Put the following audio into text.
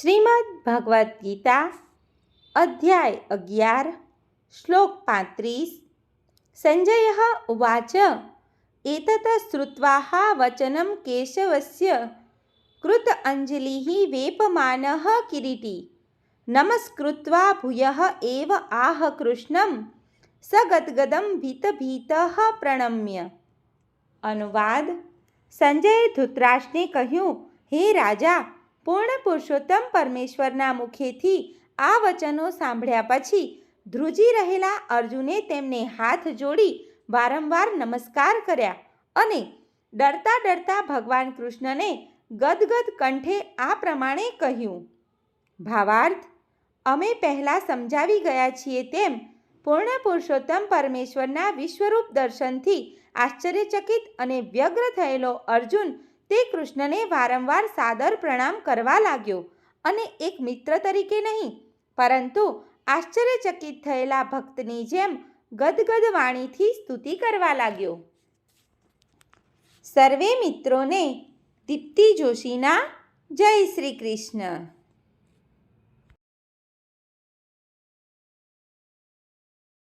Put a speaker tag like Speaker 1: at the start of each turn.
Speaker 1: શ્રીમદ્ ભગવદ્ ગીતા, અધ્યાય અગિયાર, શ્લોક પાંત્રીસ, સંજય ઉવાચ, એતત શ્રુત્વા વચનમ કેશવસ્ય, કૃત અંજલિ વેપમાન કિરીટી, નમસ્કૃત્વા ભૂય એવ આહ કૃષ્ણમ, સગદગદમ ભીત ભીત પ્રણમ્ય. અનુવાદ સંજયે ધૃતરાષ્ટ્રને કહ્યું, હે રાજા પૂર્ણ પુરુષોત્તમ પરમેશ્વરના મુખેથી આ વચનો સાંભળ્યા પછી ધ્રુજી રહેલા અર્જુને તેમને હાથ જોડી વારંવાર નમસ્કાર કર્યા અને ડરતા ડરતા ભગવાન કૃષ્ણને ગદગદ કંઠે આ પ્રમાણે કહ્યું, ભાવાર્થ, અમે પહેલાં સમજાવી ગયા છીએ તેમ પૂર્ણ પુરુષોત્તમ પરમેશ્વરના વિશ્વરૂપ દર્શનથી આશ્ચર્યચકિત અને વ્યગ્ર થયેલો અર્જુન તે કૃષ્ણને વારંવાર સાદર પ્રણામ કરવા લાગ્યો અને એક મિત્ર તરીકે નહીં, પરંતુ આશ્ચર્યચકિત થયેલા ભક્તની જેમ ગદગદ વાણીથી સ્તુતિ કરવા લાગ્યો. સર્વે મિત્રોને દીપ્તિ જોશીના જય શ્રી કૃષ્ણ.